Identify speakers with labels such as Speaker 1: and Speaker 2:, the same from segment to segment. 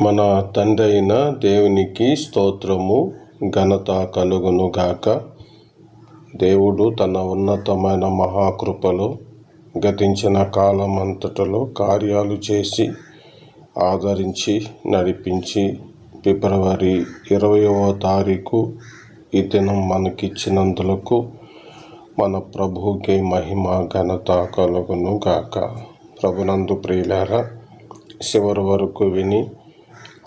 Speaker 1: మన తండ్రి అయిన దేవునికి స్తోత్రము ఘనత కలుగును గాక. దేవుడు తన ఉన్నతమైన మహాకృపలో గతించిన కాలం అంతటలో కార్యాలు చేసి ఆదరించి నడిపించి ఫిబ్రవరి ఇరవయవ తారీఖు ఈ దినం మనకిచ్చినందులకు మన ప్రభుకే మహిమ ఘనత కలుగును గాక. ప్రభునందు ప్రియులారా చివరి వరకు విని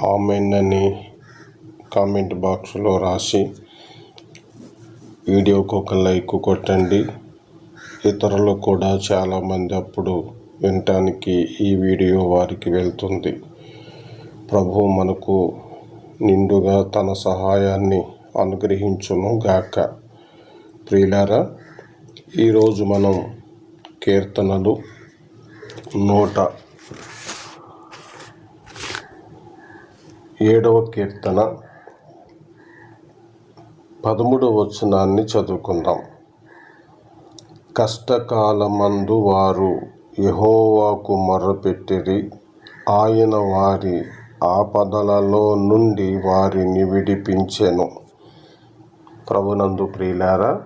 Speaker 1: ఆమెన్ అని కామెంట్ బాక్స్లో రాసి వీడియోకు ఒక లైక్ కొట్టండి. ఇతరులు కూడా చాలామంది అప్పుడు వినటానికి ఈ వీడియో వారికి వెళ్తుంది. ప్రభు మనకు నిండుగా తన సహాయాన్ని అనుగ్రహించును గాక. ప్రియులారా ఈరోజు మనం కీర్తనలు నూట ఏడవ కీర్తన పదమూడవ వచనాన్ని చదువుకుందాం. కష్టకాలమందు వారు యహోవాకు మొర్రపెట్టిరి ఆయన వారి ఆపదలలో నుండి వారిని విడిపించెను. ప్రభునందు ప్రియులారా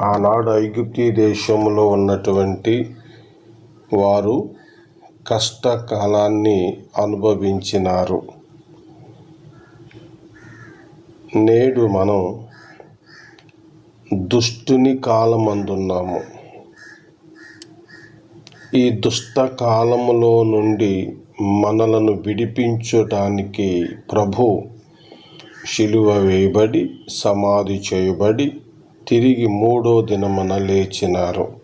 Speaker 1: ఆనాడు ఐగుప్తీ దేశంలో ఉన్నటువంటి వారు కష్టకాలాన్ని అనుభవించినారు. నేడు మనం దుష్టుని కాలమందున్నాము. ఈ దుష్ట కాలములో నుండి మనలను విడిపించటానికి ప్రభు శిలువ వేయబడి సమాధి చేయబడి తిరిగి మూడో దినమున లేచినారు.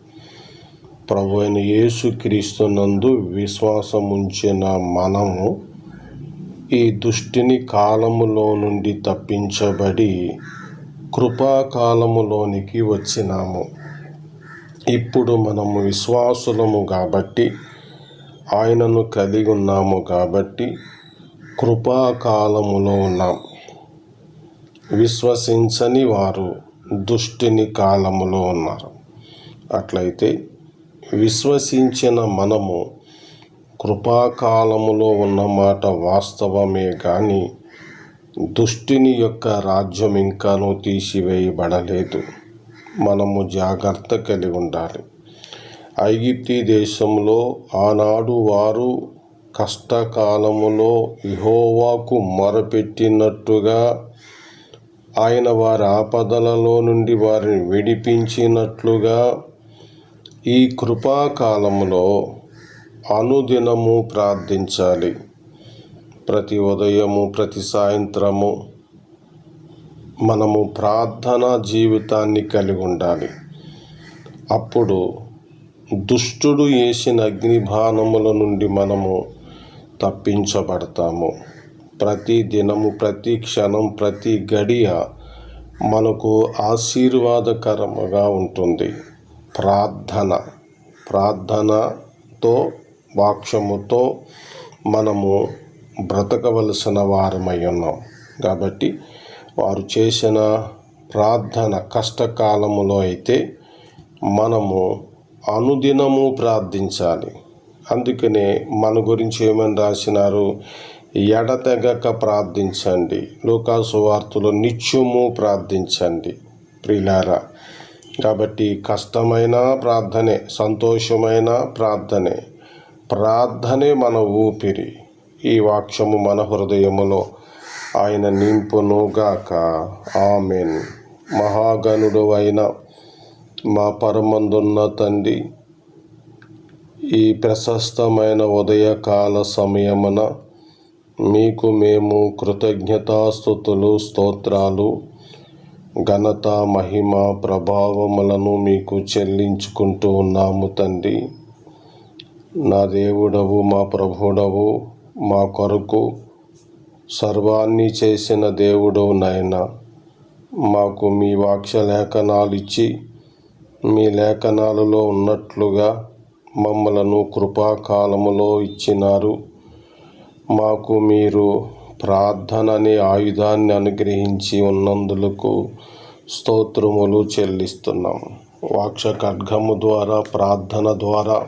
Speaker 1: ప్రభు అయిన యేసుక్రీస్తునందు విశ్వాసం ఉంచిన మనము ఈ దుష్టిని కాలములో నుండి తప్పించబడి కృపాకాలములోనికి వచ్చినాము. ఇప్పుడు మనము విశ్వాసులము కాబట్టి ఆయనను కలిగి ఉన్నాము కాబట్టి కృపాకాలములో ఉన్నాం. విశ్వసించని వారు దుష్టిని కాలములో ఉన్నారు. అట్లయితే విశ్వసించిన మనము కృపాకాలములో ఉన్నమాట వాస్తవమే కానీ దుష్టిని యొక్క రాజ్యం ఇంకానూ తీసివేయబడలేదు. మనము జాగ్రత్త కలిగి ఉండాలి. ఐగిప్తి దేశంలో ఆనాడు వారు కష్టకాలములో ఇహోవాకు మొరపెట్టినట్టుగా ఆయన వారి ఆపదలలో నుండి వారిని విడిపించినట్లుగా ఈ కృపాకాలములో అనుదినము ప్రార్థించాలి. ప్రతి ఉదయము ప్రతి సాయంత్రము మనము ప్రార్థన జీవితాన్ని కలిగి ఉండాలి. అప్పుడు దుష్టుడు వేసిన అగ్నిబాణముల నుండి మనము తప్పించబడతాము. ప్రతి దినము ప్రతి క్షణం ప్రతి గడియ మనకు ఆశీర్వాదకరముగా ఉంటుంది. ప్రార్థన. ప్రార్థనతో వాక్యముతో మనము బ్రతకవలసిన వారమై ఉన్నాం. కాబట్టి వారు చేసిన ప్రార్థన కష్టకాలములో అయితే మనము అనుదినము ప్రార్థించాలి. అందుకనే మన గురించి ఏమని రాసినారు? ఎడతెగక ప్రార్థించండి. లోకాసు వార్తలు నిత్యము ప్రార్థించండి. ప్రిలారా కాబట్టి కష్టమైన ప్రార్థనే సంతోషమైన ప్రార్థనే. ప్రార్థనే మన ఊపిరి. ఈ వాక్యము మన హృదయములో ఆయన నింపునుగాక. ఆమెన్. మహాగణుడు అయిన మా పరమందున్న తండ్రి ఈ ప్రశస్తమైన ఉదయకాల సమయమున మీకు మేము కృతజ్ఞతాస్థుతులు స్తోత్రాలు ఘనత మహిమ ప్రభావములను మీకు చెల్లించుకుంటూ ఉన్నాము తండ్రి. నా దేవుడవు మా ప్రభుడవు మా కొరకు సర్వాన్ని చేసిన దేవుడు నాయన. మాకు మీ వాక్య లేఖనాలు ఇచ్చి మీ లేఖనాలలో ఉన్నట్లుగా మమ్మలను కృపాకాలములో ఇచ్చినారు. మాకు మీరు ప్రార్థన అనే ఆయుధాన్ని అనుగ్రహించి ఉన్నందులకు స్తోత్రములు చెల్లిస్తున్నాం. వాక్ష ఖడ్గము ద్వారా ప్రార్థన ద్వారా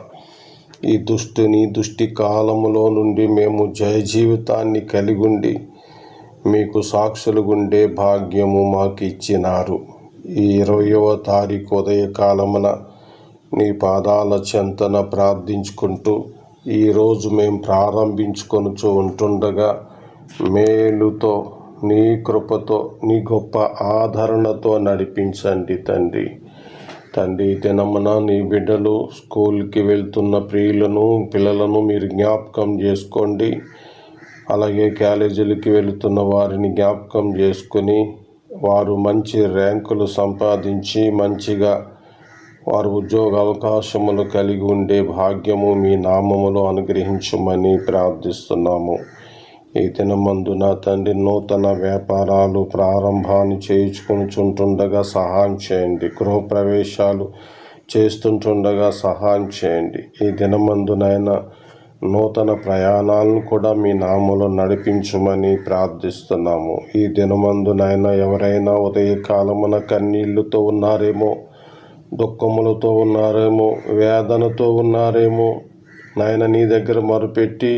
Speaker 1: ఈ దుష్టిని దుష్టి కాలములో నుండి మేము జయ జీవితాన్ని కలిగుండి మీకు సాక్షులుగుండే భాగ్యము మాకు ఇచ్చినారు ఈ ఇరవయవ తారీఖు ఉదయకాలమున నీ పాదాల చెంతన ప్రార్థించుకుంటూ ఈరోజు మేము ప్రారంభించుకొనుచు ఉంటుండగా మేలుతో నీ కృపతో నీ గొప్ప ఆదరణతో నడిపించండి తండ్రి. తండ్రి దినమున నీ బిడ్డలు స్కూల్కి వెళ్తున్న ప్రియులను పిల్లలను మీరు జ్ఞాపకం చేసుకోండి. అలాగే కాలేజీలకి వెళుతున్న వారిని జ్ఞాపకం చేసుకొని వారు మంచి ర్యాంకులు సంపాదించి మంచిగా వారు ఉద్యోగ అవకాశములు కలిగి ఉండే భాగ్యము మీ నామములో అనుగ్రహించమని ప్రార్థిస్తున్నాము. ఈ దినమందున తండ్రి నూతన వ్యాపారాలు ప్రారంభాన్ని చేయించుకొనిచుంటుండగా సహాయం చేయండి. గృహప్రవేశాలు చేస్తుంటుండగా సహాయం చేయండి. ఈ దినమందునైనా నూతన ప్రయాణాలను కూడా మీ నామలో నడిపించమని ప్రార్థిస్తున్నాము. ఈ దినమందునైనా ఎవరైనా ఉదయకాలమున కన్నీళ్ళతో ఉన్నారేమో దుఃఖములతో ఉన్నారేమో వేదనతో ఉన్నారేమో నాయన నీ దగ్గర మరుపెట్టి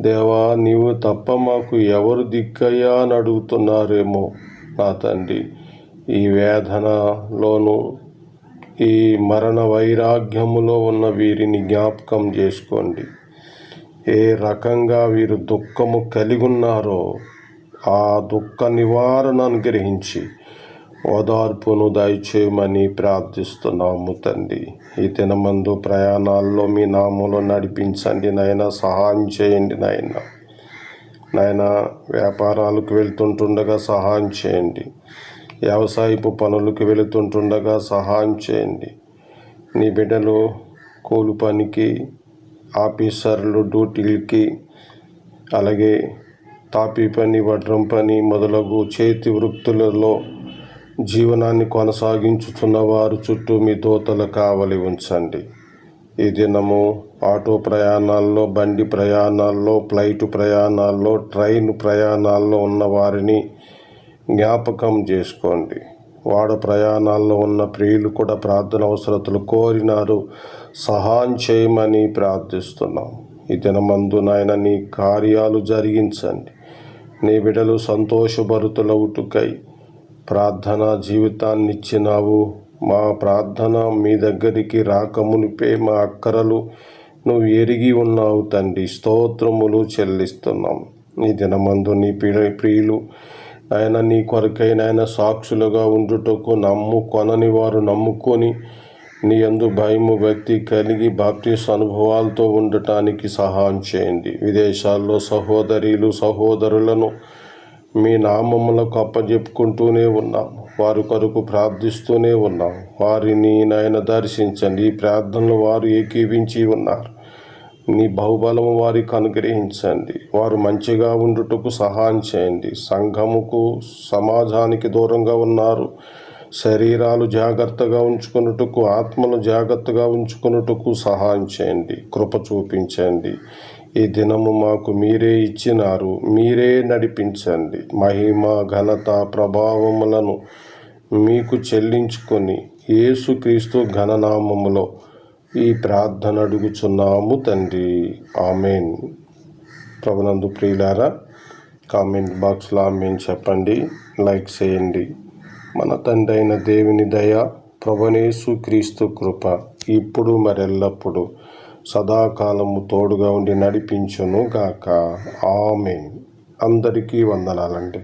Speaker 1: దేవా నీవు తప్ప మాకు ఎవరు దిక్కయ్యా అని అడుగుతున్నారేమో నా తండ్రి. ఈ వేదనలోను ఈ మరణ వైరాగ్యములో ఉన్న వీరిని జ్ఞాపకం చేసుకోండి. ఏ రకంగా వీరు దుఃఖము కలిగి ఉన్నారో ఆ దుఃఖ నివారణ అనుగ్రహించి ఓదార్పును దయచేయమని ప్రార్థిస్తున్నాము తండ్రి. ఈ దినమందు ప్రయాణాల్లో మీ నామంలో నడిపించండి నాయన. సహాయం చేయండి నాయన. నాయన వ్యాపారాలకు వెళ్తుంటుండగా సహాయం చేయండి. వ్యవసాయపు పనులకు వెళుతుంటుండగా సహాయం చేయండి. నీ బిడ్డలు కూలి పనికి ఆఫీసర్లు డ్యూటీలకి అలాగే తాపీ పని వడ్రం పని మొదలగు చేతి వృత్తులలో జీవనాన్ని కొనసాగించుతున్న వారు చుట్టూ మీ దోతలు కావలి ఉంచండి. ఈ దినము ఆటో ప్రయాణాల్లో బండి ప్రయాణాల్లో ఫ్లైట్ ప్రయాణాల్లో ట్రైన్ ప్రయాణాల్లో ఉన్న వారిని జ్ఞాపకం చేసుకోండి. వాడ ప్రయాణాల్లో ఉన్న ప్రియులు కూడా ప్రార్థన అవసరతలు కోరినారు సహాయం చేయమని ప్రార్థిస్తున్నాం. ఈ దినమందు నాయన నీ కార్యాలు జరిగించండి. నీ బిడలు సంతోషభరుతులవుటుకై ప్రార్థన జీవితాన్ని ఇచ్చినావు మా ప్రార్థన మీ దగ్గరికి రాకమునిపే మా అక్కరలు నువ్వు ఎరిగి ఉన్నావు తండ్రి. స్తోత్రములు చెల్లిస్తున్నాం. ఈ దినమందు నీ ప్రియ ప్రియులు ఆయన నీ కొరకై నాయన సాక్షులుగా ఉండుటకు నమ్ము కొనని వారు నమ్ముకొని నీ అందు భయము భక్తి కలిగి బాప్టిస్ అనుభవాలతో ఉండటానికి సహాయం చేయండి. విదేశాల్లో సహోదరులు సహోదరులను మీ నామములకు అప్పజెప్పుకుంటూనే ఉన్నాం వారి కొరకు ప్రార్థిస్తూనే ఉన్నాం వారిని నాయన దర్శించండి. ఈ ప్రార్థనలు వారు ఏకీవించి ఉన్నారు. నీ బహుబలము వారికి అనుగ్రహించండి. వారు మంచిగా ఉండుటకు సహాయం చేయండి. సంఘముకు సమాజానికి దూరంగా ఉన్నారు. శరీరాలు జాగ్రత్తగా ఉంచుకున్నట్టుకు ఆత్మను జాగ్రత్తగా ఉంచుకున్నట్టుకు సహాయం చేయండి. కృప చూపించండి. ఈ దినము మాకు మీరే ఇచ్చినారు. మీరే నడిపించండి. మహిమ ఘనత ప్రభావములను మీకు చెల్లించుకొని యేసుక్రీస్తు ఘననామములో ఈ ప్రార్థన అడుగుచున్నాము తండ్రి. ఆమెన్. ప్రభునందు ప్రియులారా కామెంట్ బాక్స్లో ఆమెన్ చెప్పండి. లైక్ చేయండి. మన తండ్రి అయిన దేవుని దయ ప్రభునేసు క్రీస్తు కృప ఇప్పుడు మరెల్లప్పుడు సదాకాలము తోడుగా ఉండి నడిపించును గాక ఆమెన్. అందరికీ వందనాలండి.